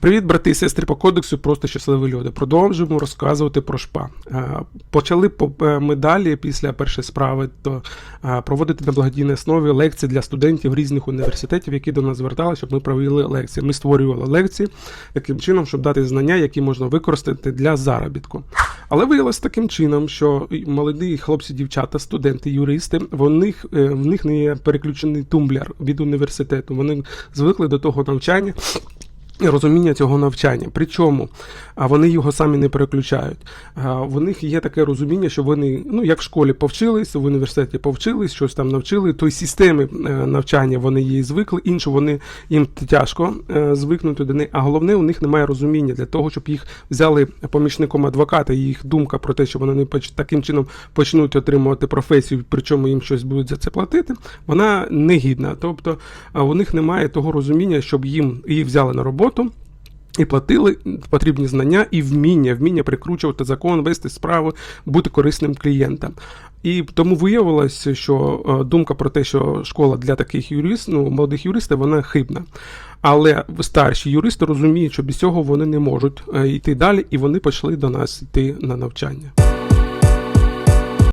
Привіт, брати і сестри по кодексу, просто щасливі люди. Продовжуємо розказувати про ШПА. Е, Почали по- е, ми далі після першої справи то е, проводити на благодійній основі лекції для студентів різних університетів, які до нас звертали, щоб ми провели лекції. Ми створювали лекції таким чином, щоб дати знання, які можна використати для заробітку. Але виявилось таким чином, що молоді хлопці, дівчата, студенти, юристи, в них, е, в них не переключений тумблер від університету. Вони звикли до того навчання. Розуміння цього навчання. Причому вони його самі не переключають. В них є таке розуміння, що вони, ну як в школі повчились, в університеті повчились, щось там навчили. Той системи е, навчання вони її звикли, іншу вони їм тяжко е, звикнути до неї. А головне, у них немає розуміння для того, щоб їх взяли помічником адвоката. Їх думка про те, що вони таким чином почнуть отримувати професію, причому їм щось будуть за це платити, вона негідна. Тобто у них немає того розуміння, щоб їм їх взяли на роботу. І платили потрібні знання і вміння, вміння прикручувати закон, вести справи, бути корисним клієнтам. І тому виявилося, що е, думка про те, що школа для таких юристів, ну, молодих юристів, вона хибна. Але старші юристи розуміють, що без цього вони не можуть е, йти далі, і вони почали до нас йти на навчання.